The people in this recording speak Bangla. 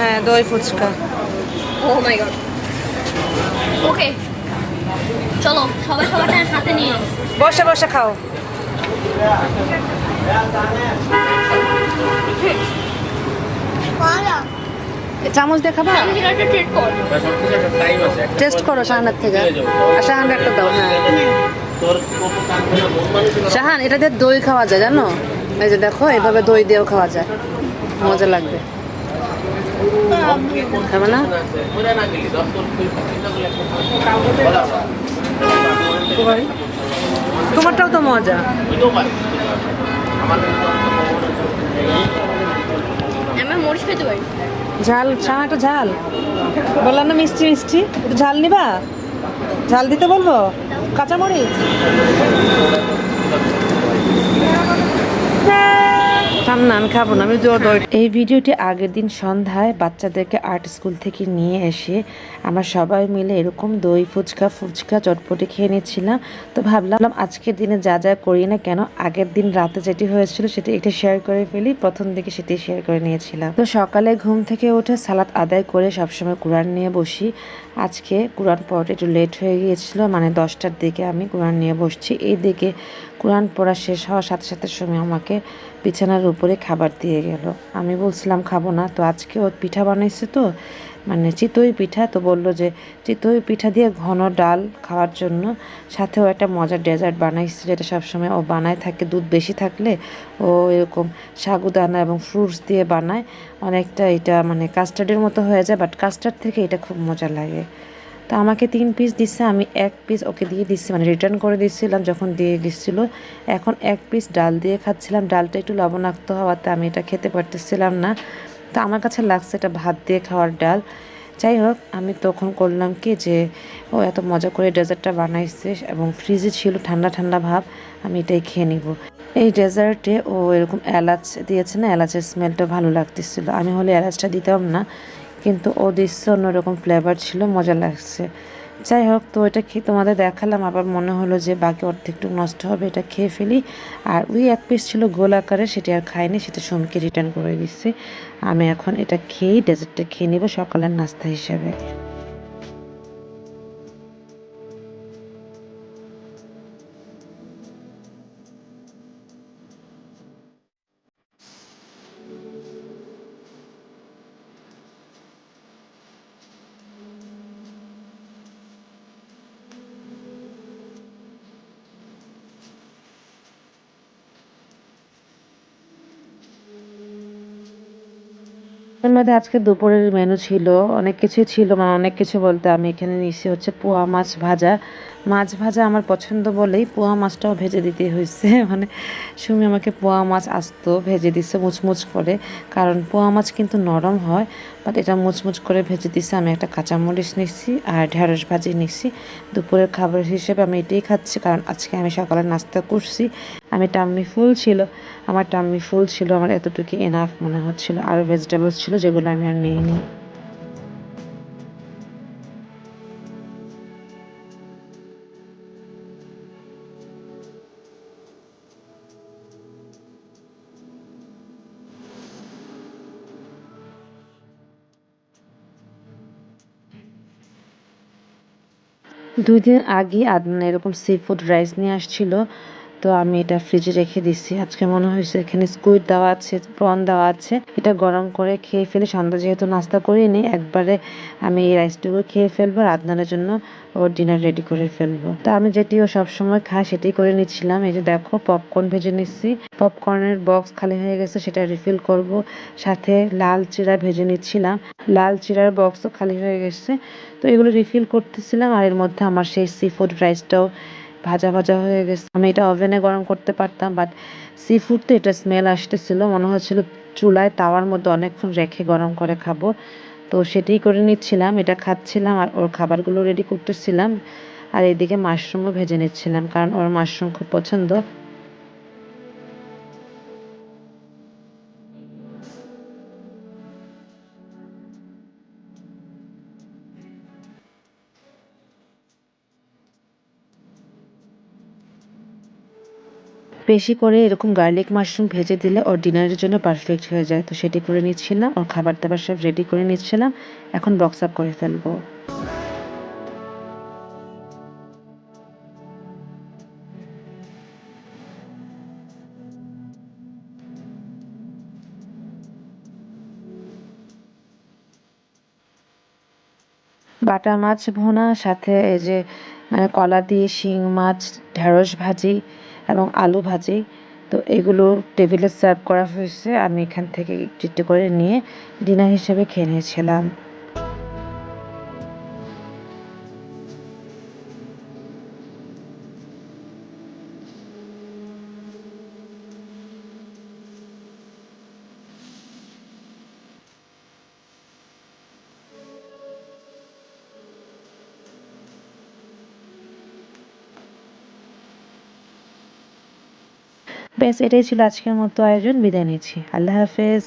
হ্যাঁ দই ফুচকা। ও মাই গড ওকে চলো সবাই সবারটা হাতে নিয়ে নাও। বসে বসে খাও। চামচ দিয়ে খাবা? টেস্ট করো শাহানার থেকে। আর শাহান একটা দাও হ্যাঁ। শাহান এটা দিয়ে দই খাওয়া যায় জানো? এই যে দেখো এভাবে দই দিয়েও খাওয়া যায়। মজা লাগবে। খাবে না তোমারটাও তো মজা। ঝাল শাহান একটা ঝাল। বললাম না মিষ্টি মিষ্টি। একটু ঝাল নিবা? ঝাল দিতে বলব? কাঁচামরিচ? থাম না, আমি খাব না আমি এই ভিডিওটি আগের দিন সন্ধ্যায় বাচ্চাদেরকে আর্ট স্কুল থেকে নিয়ে এসে আমরা সবাই মিলে এরকম দই, ফুচকা ফুচকা চটপটি খেয়ে নিচ্ছিলাম। তো ভাবলাম আজকের দিনে যা যা করি না কেন, আগের দিন রাতে যেটি হয়েছিল সেটি এটা শেয়ার করে ফেলি, প্রথম দিকে সেটি শেয়ার করে নিয়েছিলাম। তো সকালে ঘুম থেকে উঠে সালাদ আদায় করে সবসময় কোরআন নিয়ে বসি। আজকে কোরআন পড়াটা একটু লেট হয়ে গিয়েছিল মানে দশটার দিকে আমি কোরআন নিয়ে বসছি। এই দিকে কোরআন পড়া শেষ হওয়ার সাথে সাথে সময় আমাকে বিছানার উপরে খাবার দিয়ে গেল। আমি বলছিলাম, খাব না। তো আজকে ও পিঠা বানাইছে তো মানে চিতই পিঠা, তো বলল যে চিতই পিঠা দিয়ে ঘন ডাল খাওয়ার জন্য সাথেও একটা মজার ডেজার্ট বানাইছে, যেটা সবসময় ও বানায় থাকে। দুধ বেশি থাকলে ও এরকম সাগুদানা এবং ফ্রুটস দিয়ে বানায়। অনেকটা এটা মানে কাস্টার্ডের মতো হয়ে যায়, বাট কাস্টার্ড থেকে এটা খুব মজা লাগে। তো আমাকে তিন পিস দিচ্ছে, আমি এক পিস ওকে দিয়ে দিচ্ছি মানে রিটার্ন করে দিচ্ছিলাম যখন দিয়ে দিচ্ছিল। এখন এক পিস ডাল দিয়ে খাচ্ছিলাম, ডালটা একটু লবণাক্ত হওয়াতে আমি এটা খেতে পারতেছিলাম না। তো আমার কাছে লাগছে এটা ভাত দিয়ে খাওয়ার ডাল। যাই হোক, আমি তখন করলাম কি যে, ও এত মজা করে ডেজার্টটা বানাইছে এবং ফ্রিজে ছিল ঠান্ডা ঠান্ডা ভাব, আমি এটাই খেয়ে নিব। এই ডেজার্টে ও এরকম এলাচ দিয়েছে না, এলাচের স্মেলটা ভালো লাগতেছিল। আমি হলে এলাচটা দিতাম না। কিন্তু ও দিচ্ছে অন্যরকম ফ্লেভার ছিল, মজা লাগছে। যাই হোক তো এটা খেয়ে তোমাদের দেখালাম, আবার মনে হলো যে বাকি অর্ধেকটুকু নষ্ট হবে, এটা খেয়ে ফেলি। আর ওই এক পিস ছিল গোল আকারে, সেটি আর খাইনি, সেটা সোমকে রিটার্ন করে দিচ্ছি। আমি এখন এটা খেয়েই ডেজার্টটা খেয়ে নেব সকালের নাস্তা হিসেবে। এর মধ্যে আজকে দুপুরের মেনু ছিল, অনেক কিছুই ছিল মানে অনেক কিছু বলতে আমি এখানে নিচ্ছি হচ্ছে পোয়া মাছ ভাজা। মাছ ভাজা আমার পছন্দ বলেই পোয়া মাছটাও ভেজে দিতে হয়েছে মানে সুমি আমাকে পোয়া মাছ আসতো ভেজে দিচ্ছে মুচমুচ করে। কারণ পোয়া মাছ কিন্তু নরম হয় বাট এটা মুচমুচ করে ভেজে দিচ্ছে আমি একটা কাঁচামরিচ নিচ্ছি আর ঢেঁড়স ভাজি নিচ্ছি। দুপুরের খাবার হিসেবে আমি এটাই খাচ্ছি, কারণ আজকে আমি সকালে নাস্তা করছি আমি টাম্মি ফুল ছিল, আমার টাম্মি ফুল ছিল, আমার এতটুকু এনাফ মনে হচ্ছিল আরও ভেজিটেবলস ছিল যেগুলো আমি আর নিইনি। দুই দিন আগে আদনান এরকম সি ফুড রাইস নিয়ে আসছিল তো আমি এটা ফ্রিজে রেখে দিচ্ছি। আজকে মনে হয়েছে এখানে স্কুইড দেওয়া আছে প্রন দেওয়া আছে। এটা গরম করে খেয়ে ফেলে, সন্ধ্যা যেহেতু নাস্তা করিনি, একবারে আমি এই রাইসটুকু খেয়ে ফেলব আর আদনানের জন্য ওর ডিনার রেডি করে ফেলব। তো আমি যেটি ও সবসময় খাই সেটাই করে নিচ্ছিলাম। এই যে দেখো পপকর্ন ভেজে নিচ্ছি। পপকর্নের বক্স খালি হয়ে গেছে, সেটা রিফিল করব। সাথে লাল চিরা ভেজে নিচ্ছিলাম। লাল চিরার বক্সও খালি হয়ে গেছে। তো এগুলো রিফিল করতেছিলাম, আর এর মধ্যে আমার সেই সি ফুড রাইসটাও ভাজা ভাজা হয়ে গেছে। আমি এটা ওভেনে গরম করতে পারতাম বাট সি ফুড তো এটা স্মেল আসতেছিল। মনে হচ্ছিল চুলায় তাওয়ার মধ্যে অনেকক্ষণ রেখে গরম করে খাব। তো সেটাই করে নিচ্ছিলাম, এটা খাচ্ছিলাম আর ওর খাবারগুলো রেডি করতেছিলাম। আর এদিকে মাশরুমও ভেজে নিচ্ছিলাম, কারণ ওর মাশরুম খুব পছন্দ। বেশি করে এরকম গার্লিক মাশরুম ভেজে দিলে ওর ডিনারের জন্য পারফেক্ট হয়ে যায়। তো সেটি করে নিচ্ছিলাম, ওর খাবার দাবার সব রেডি করে নিচ্ছিলাম। এখন বক্স আপ করে ফেলব। বাটা মাছ ভুনা, সাথে এই যে মানে কলা দিয়ে শিং, মাছ, ঢেঁড়স ভাজি এবং আলু ভাজি। তো এগুলো টেবিলে সার্ভ করা হয়েছে। আমি এখান থেকে একটু একটু করে নিয়ে ডিনার হিসেবে খেয়ে নিয়েছিলাম। ব্যাস এটাই ছিল আজকের মতো আয়োজন। বিদায় নিচ্ছি। আল্লাহ হাফেজ।